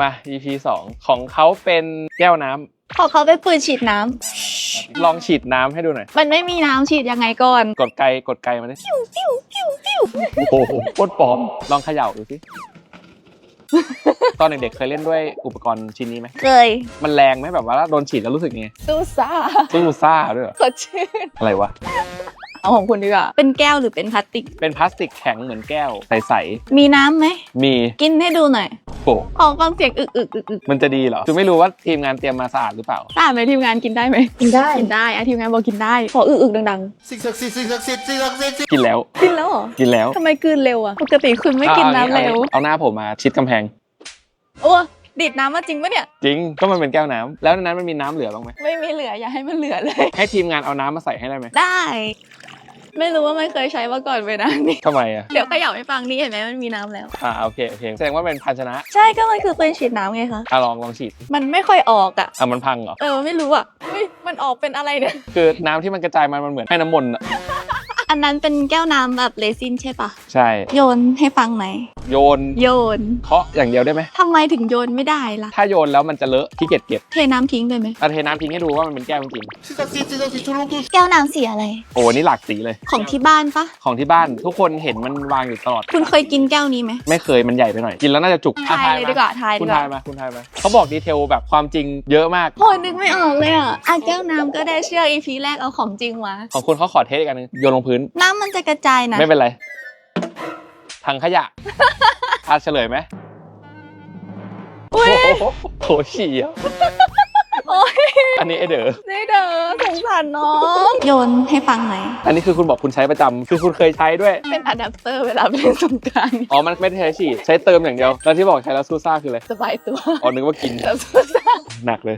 มา EP 2 ของเขาเป็นแก้วน้ำขอเขาไปปืนฉีดน้ำ ลองฉีดน้ำให้ดูหน่อย มันไม่มีน้ำฉีดยังไงก่อน กดไกลกดไกลมาดิโอ้โหโคตรปลอม ลองเขย่าดูสิ ตอนเด็กๆเคยเล่นด้วยอุปกรณ์ชิ้นนี้ไหม เคยมันแรงไหมแบบว่าโดนฉีดแล้วรู้สึกไงตู้ซ่าสู้ซ่าด้วยเหรอสดชื่นอะไรวะ เอาของคุณดีกว่า เป็นแก้วหรือเป็นพลาสติก เป็นพลาสติกแข็งเหมือนแก้วใสมีน้ำไหม ๆ มี กินให้ดูหน่อย โปะขอฟังเสียงอึกอึกอึกอึกมันจะดีเหรอคือไม่รู้ว่าทีมงานเตรียมมาสะอาดหรือเปล่าทราบไหมทีมงานกินได้ไหมกินได้ กินได้อะทีมงานบอกกินได้ขออึกอึกดังสิ่งศักดิ์สิทธิ์สิ่งศักดิ์สิทธิ์สิ่งศักดิ์สิทธิ์กินแล้ว ๆกินแล้วเหรอกินแล้วทำไมกลืนเร็วอะปกติคุณไม่กินน้ำเร็วอาเอาหน้าผมมาชิดกำแพง โอ้ดีดน้ำมาจริงปะเนี่ย จริง ก็มันเป็นแก้วน้ำแล้วในนั้นมันมีน้ำเหลือบ้างไหมไม่มีเหลืออย่าให้มันเหลือเลย ให้ทีมงานเอาน้ำมาใส่ให้ได้ไหมได้ ไม่รู้ว่าไม่เคยใช้มาก่อนเวลานี้ทำไมอะ เดี๋ยวเขย่าให้ฟังนี่เห็นไหมมันมีน้ำแล้ว อ่าโอเคโอเคแสดงว่าเป็นภาชนะใช่ก็มันคือปืนฉีดน้ำไงคะ อะลองลองฉีดมันไม่ค่อยออกอะอะมันพังเหรอ เออไม่รู้อะเฮ้ยมันออกเป็นอะไรเนี่ย คือน้ำที่มันกระจายมันมันเหมือนให้น้ำมนต์อะ อันนั้นเป็นแก้วน้ำแบบเรซินใช่ปะใช่ โยนให้ฟังหน่อยโยนโยนเคาะอย่างเดียวได้ไหมทำไมถึงโยนไม่ได้ล่ะ ถ้าโยนแล้วมันจะเลอะขี้เกียจเก็บเทน้ำทิ้งได้ไหมอะเทน้ำทิ้งให้ดูว่ามันเป็นแก้วจริงสิ่งศักดิ์สิทธิ์สิ่งศักดิ์สิทธิ์ช่วยลูกด้วยแก้วน้ำสีอะไรๆโอ้นี่หลากสีเลย ของที่บ้านปะของที่บ้านทุกคนเห็นมันวางอยู่ตลอด คุณเคยกินแก้วนี้ไหมไม่เคยมันใหญ่ไปหน่อย กินแล้วน่าจะจุกอะทายเลยดีกว่าทายคุดีณกว่าทายมาคุณทายมาเขาบอกดีเทลแบบความจริงเยอะมาก โหนึกไม่ออกเลยอะอะแก้วน้ำก็ได้เชื่ออีพีแรกเอาของจริงมา ของคุณเขาขอเทสอีกอันนึงโยนลงพื้นน้ำมันจะกระจายนะไม่เป็นไรถังขยะ อาเฉลยไหมอุ้ยโอ้โหโถฉี่อะโอ้ยอันนี้ไอเด๋อนี่เด้อสงสารน้อง โยนให้ฟังหน่อย อันนี้คือคุณบอกคุณใช้ประจำคือคุณเคยใช้ด้วย เป็นอะแดปเตอร์เวลาไปเล่นสงกรารอ๋อ มันไม่ได้ใช้ฉีดใช้เติมอย่างเดียว แล้วที่บอกใช้แล้วสู้ซ่าคืออะไร สบายตัว อ๋อ นึกว่ากินแต่สุดท้ายหนักเลย